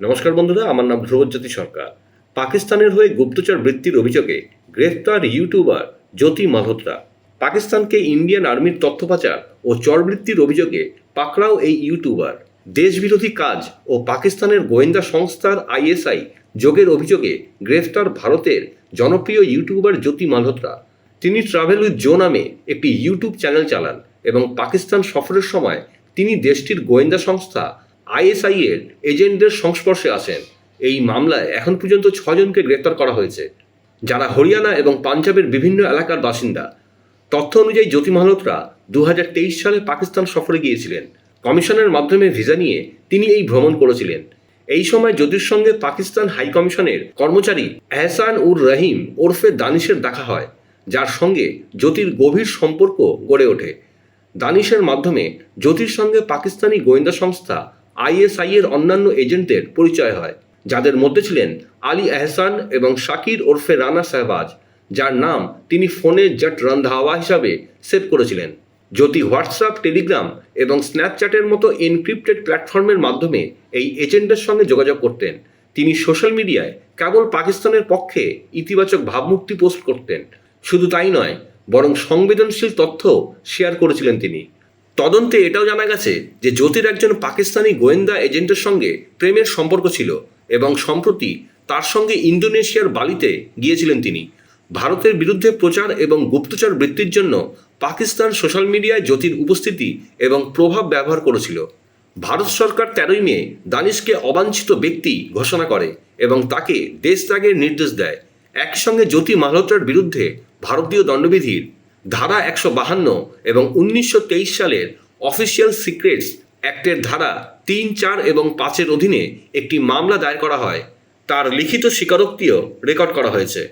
নমস্কার বন্ধুরা, আমার নাম ধ্রুবজ্যোতি সরকার। পাকিস্তানের হয়ে গুপ্তচর বৃত্তির অভিযোগে গ্রেফতার ইউটিউবার জ্যোতি মালহোত্রা। পাকিস্তানকে ইন্ডিয়ান আর্মির তথ্য পাচার ও চরবৃত্তির অভিযোগে পাকড়াও এই ইউটিউবার। দেশবিরোধী কাজ ও পাকিস্তানের গোয়েন্দা সংস্থার আইএসআই যোগের অভিযোগে গ্রেফতার ভারতের জনপ্রিয় ইউটিউবার জ্যোতি মালহোত্রা। তিনি ট্রাভেল উইথ জো নামে একটি ইউটিউব চ্যানেল চালান এবং পাকিস্তান সফরের সময় তিনি দেশটির গোয়েন্দা সংস্থা আইএসআই এর এজেন্টদের সংস্পর্শে আসেন। এই মামলায় এখন পর্যন্ত ছজনকে গ্রেপ্তার করা হয়েছে, যারা হরিয়ানা এবং পাঞ্জাবের বিভিন্ন এলাকার বাসিন্দা। তথ্য অনুযায়ী জ্যোতি মালহোত্রা দু সালে পাকিস্তান সফরে গিয়েছিলেন। কমিশনের মাধ্যমে ভিসা নিয়ে তিনি এই ভ্রমণ করেছিলেন। এই সময় জ্যোতির সঙ্গে পাকিস্তান হাই কমিশনের কর্মচারী এহসান উর রহিম ওরফে দানিশের দেখা হয়, যার সঙ্গে জ্যোতির গভীর সম্পর্ক গড়ে ওঠে। দানিশের মাধ্যমে জ্যোতির সঙ্গে পাকিস্তানি গোয়েন্দা সংস্থা আইএসআই এর অন্যান্য এজেন্টদের পরিচয় হয়, যাদের মধ্যে ছিলেন আলী এহসান এবং শাকির ওরফে রানা শাহবাজ, যার নাম তিনি ফোনে জট রন্ধাওয়া হিসাবে সেভ করেছিলেন। জ্যোতি হোয়াটসঅ্যাপ, টেলিগ্রাম এবং স্ন্যাপচ্যাটের মতো এনক্রিপ্টেড প্ল্যাটফর্মের মাধ্যমে এই এজেন্টের সঙ্গে যোগাযোগ করতেন। তিনি সোশ্যাল মিডিয়ায় কেবল পাকিস্তানের পক্ষে ইতিবাচক ভাবমূর্তি পোস্ট করতেন। শুধু তাই নয়, বরং সংবেদনশীল তথ্য শেয়ার করেছিলেন তিনি। তদন্তে এটাও জানা গেছে যে জ্যোতির একজন পাকিস্তানি গোয়েন্দা এজেন্টের সঙ্গে প্রেমের সম্পর্ক ছিল এবং সম্প্রতি তার সঙ্গে ইন্দোনেশিয়ার বালিতে গিয়েছিলেন তিনি। ভারতের বিরুদ্ধে প্রচার এবং গুপ্তচর বৃত্তির জন্য পাকিস্তান সোশ্যাল মিডিয়ায় জ্যোতির উপস্থিতি এবং প্রভাব ব্যবহার করেছিল। ভারত সরকার তেরোই মে দানিশকে অবাঞ্ছিত ব্যক্তি ঘোষণা করে এবং তাকে দেশ ত্যাগের নির্দেশ দেয়। একই সঙ্গে জ্যোতি মালহোত্রার বিরুদ্ধে ভারতীয় দণ্ডবিধির ধারা একশো বাহান্ন এবং উনিশশো তেইশ সালের অফিসিয়াল সিক্রেটস অ্যাক্টের ধারা তিন, চার এবং পাঁচের অধীনে একটি মামলা দায়ের করা হয়। তার লিখিত স্বীকারোক্তিও রেকর্ড করা হয়েছে।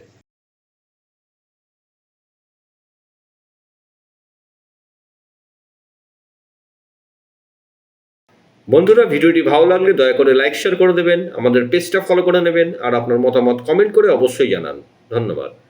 বন্ধুরা, ভিডিওটি ভালো লাগলে দয়া করে লাইক, শেয়ার করে দেবেন, আমাদের পেজটা ফলো করে নেবেন, আর আপনার মতামত কমেন্ট করে অবশ্যই জানান। ধন্যবাদ।